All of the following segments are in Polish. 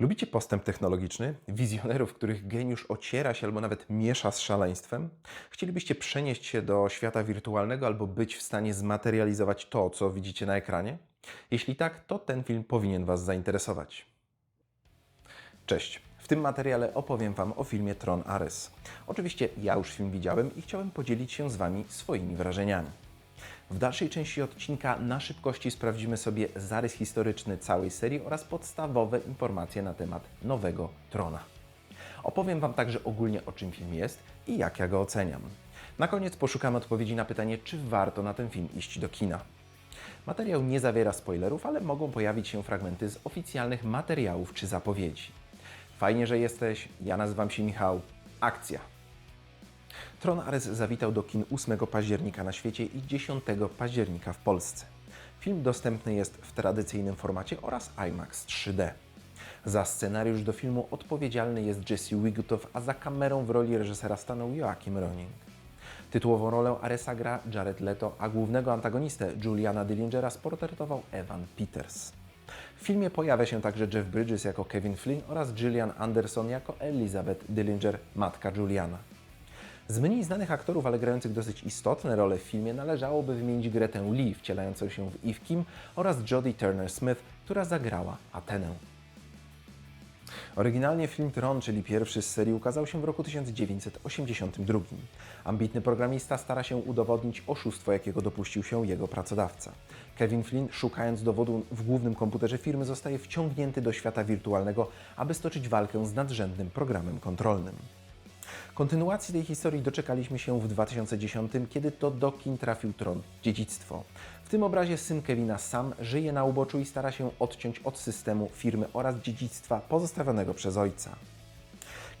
Lubicie postęp technologiczny? Wizjonerów, których geniusz ociera się albo nawet miesza z szaleństwem? Chcielibyście przenieść się do świata wirtualnego albo być w stanie zmaterializować to, co widzicie na ekranie? Jeśli tak, to ten film powinien Was zainteresować. Cześć. W tym materiale opowiem Wam o filmie Tron Ares. Oczywiście ja już film widziałem i chciałem podzielić się z Wami swoimi wrażeniami. W dalszej części odcinka na szybkości sprawdzimy sobie zarys historyczny całej serii oraz podstawowe informacje na temat nowego Trona. Opowiem Wam także ogólnie o czym film jest i jak ja go oceniam. Na koniec poszukamy odpowiedzi na pytanie, czy warto na ten film iść do kina. Materiał nie zawiera spoilerów, ale mogą pojawić się fragmenty z oficjalnych materiałów czy zapowiedzi. Fajnie, że jesteś. Ja nazywam się Michał. Akcja! Tron Ares zawitał do kin 8 października na świecie i 10 października w Polsce. Film dostępny jest w tradycyjnym formacie oraz IMAX 3D. Za scenariusz do filmu odpowiedzialny jest Jesse Wigutow, a za kamerą w roli reżysera stanął Joachim Roning. Tytułową rolę Aresa gra Jared Leto, a głównego antagonistę Juliana Dillingera sportretował Evan Peters. W filmie pojawia się także Jeff Bridges jako Kevin Flynn oraz Gillian Anderson jako Elizabeth Dillinger, matka Juliana. Z mniej znanych aktorów, ale grających dosyć istotne role w filmie, należałoby wymienić Gretę Lee, wcielającą się w Eve Kim, oraz Jodie Turner-Smith, która zagrała Atenę. Oryginalnie film Tron, czyli pierwszy z serii, ukazał się w roku 1982. Ambitny programista stara się udowodnić oszustwo, jakiego dopuścił się jego pracodawca. Kevin Flynn, szukając dowodu w głównym komputerze firmy, zostaje wciągnięty do świata wirtualnego, aby stoczyć walkę z nadrzędnym programem kontrolnym. Kontynuacji tej historii doczekaliśmy się w 2010, kiedy to do kin trafił Tron Dziedzictwo. W tym obrazie syn Kevina sam żyje na uboczu i stara się odciąć od systemu firmy oraz dziedzictwa pozostawionego przez ojca.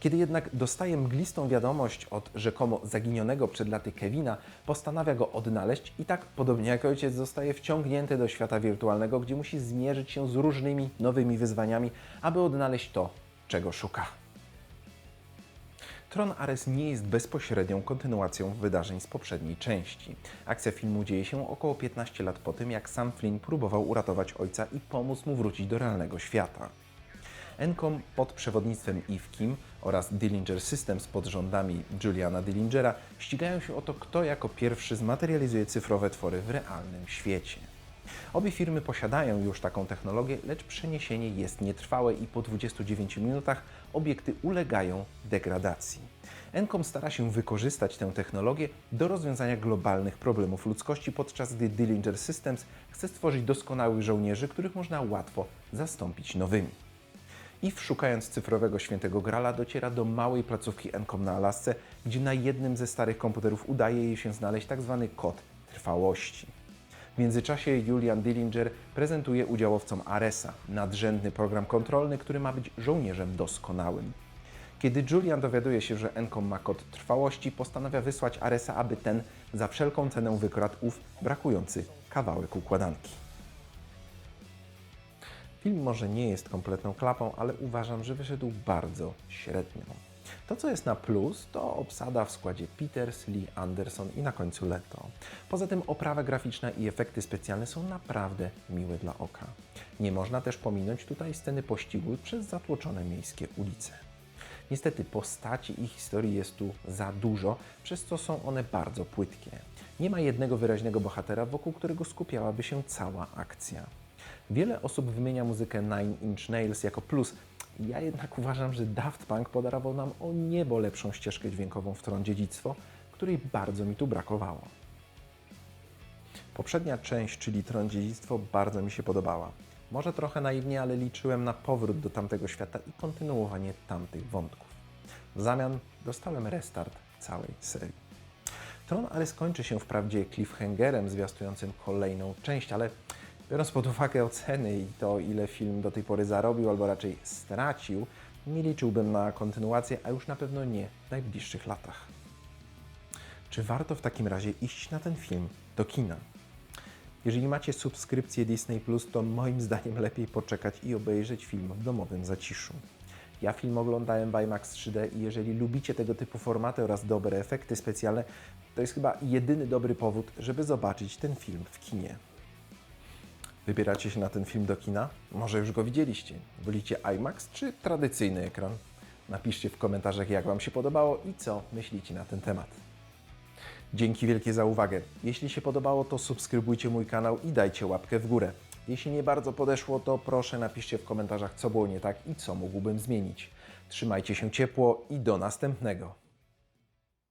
Kiedy jednak dostaje mglistą wiadomość od rzekomo zaginionego przed laty Kevina, postanawia go odnaleźć i tak, podobnie jak ojciec, zostaje wciągnięty do świata wirtualnego, gdzie musi zmierzyć się z różnymi nowymi wyzwaniami, aby odnaleźć to, czego szuka. Tron Ares nie jest bezpośrednią kontynuacją wydarzeń z poprzedniej części. Akcja filmu dzieje się około 15 lat po tym, jak sam Flynn próbował uratować ojca i pomóc mu wrócić do realnego świata. Encom pod przewodnictwem Eve Kim oraz Dillinger Systems pod rządami Juliana Dillingera ścigają się o to, kto jako pierwszy zmaterializuje cyfrowe twory w realnym świecie. Obie firmy posiadają już taką technologię, lecz przeniesienie jest nietrwałe i po 29 minutach obiekty ulegają degradacji. Encom stara się wykorzystać tę technologię do rozwiązania globalnych problemów ludzkości, podczas gdy Dillinger Systems chce stworzyć doskonałych żołnierzy, których można łatwo zastąpić nowymi. Eve, szukając cyfrowego świętego grala, dociera do małej placówki Encom na Alasce, gdzie na jednym ze starych komputerów udaje jej się znaleźć tzw. kod trwałości. W międzyczasie Julian Dillinger prezentuje udziałowcom Aresa, nadrzędny program kontrolny, który ma być żołnierzem doskonałym. Kiedy Julian dowiaduje się, że Encom ma kod trwałości, postanawia wysłać Aresa, aby ten za wszelką cenę wykradł ów brakujący kawałek układanki. Film może nie jest kompletną klapą, ale uważam, że wyszedł bardzo średnio. To, co jest na plus, to obsada w składzie Peters, Lee Anderson i na końcu Leto. Poza tym oprawa graficzna i efekty specjalne są naprawdę miłe dla oka. Nie można też pominąć tutaj sceny pościgu przez zatłoczone miejskie ulice. Niestety postaci i historii jest tu za dużo, przez co są one bardzo płytkie. Nie ma jednego wyraźnego bohatera, wokół którego skupiałaby się cała akcja. Wiele osób wymienia muzykę Nine Inch Nails jako plus, ja jednak uważam, że Daft Punk podarował nam o niebo lepszą ścieżkę dźwiękową w Tron Dziedzictwo, której bardzo mi tu brakowało. Poprzednia część, czyli Tron Dziedzictwo, bardzo mi się podobała. Może trochę naiwnie, ale liczyłem na powrót do tamtego świata i kontynuowanie tamtych wątków. W zamian dostałem restart całej serii. Tron Ares kończy się wprawdzie cliffhangerem zwiastującym kolejną część, ale biorąc pod uwagę oceny i to, ile film do tej pory zarobił, albo raczej stracił, nie liczyłbym na kontynuację, a już na pewno nie w najbliższych latach. Czy warto w takim razie iść na ten film do kina? Jeżeli macie subskrypcję Disney Plus, to moim zdaniem lepiej poczekać i obejrzeć film w domowym zaciszu. Ja film oglądałem w IMAX 3D i jeżeli lubicie tego typu formaty oraz dobre efekty specjalne, to jest chyba jedyny dobry powód, żeby zobaczyć ten film w kinie. Wybieracie się na ten film do kina? Może już go widzieliście? Wolicie IMAX czy tradycyjny ekran? Napiszcie w komentarzach, jak Wam się podobało i co myślicie na ten temat. Dzięki wielkie za uwagę. Jeśli się podobało, to subskrybujcie mój kanał i dajcie łapkę w górę. Jeśli nie bardzo podeszło, to proszę napiszcie w komentarzach, co było nie tak i co mógłbym zmienić. Trzymajcie się ciepło i do następnego.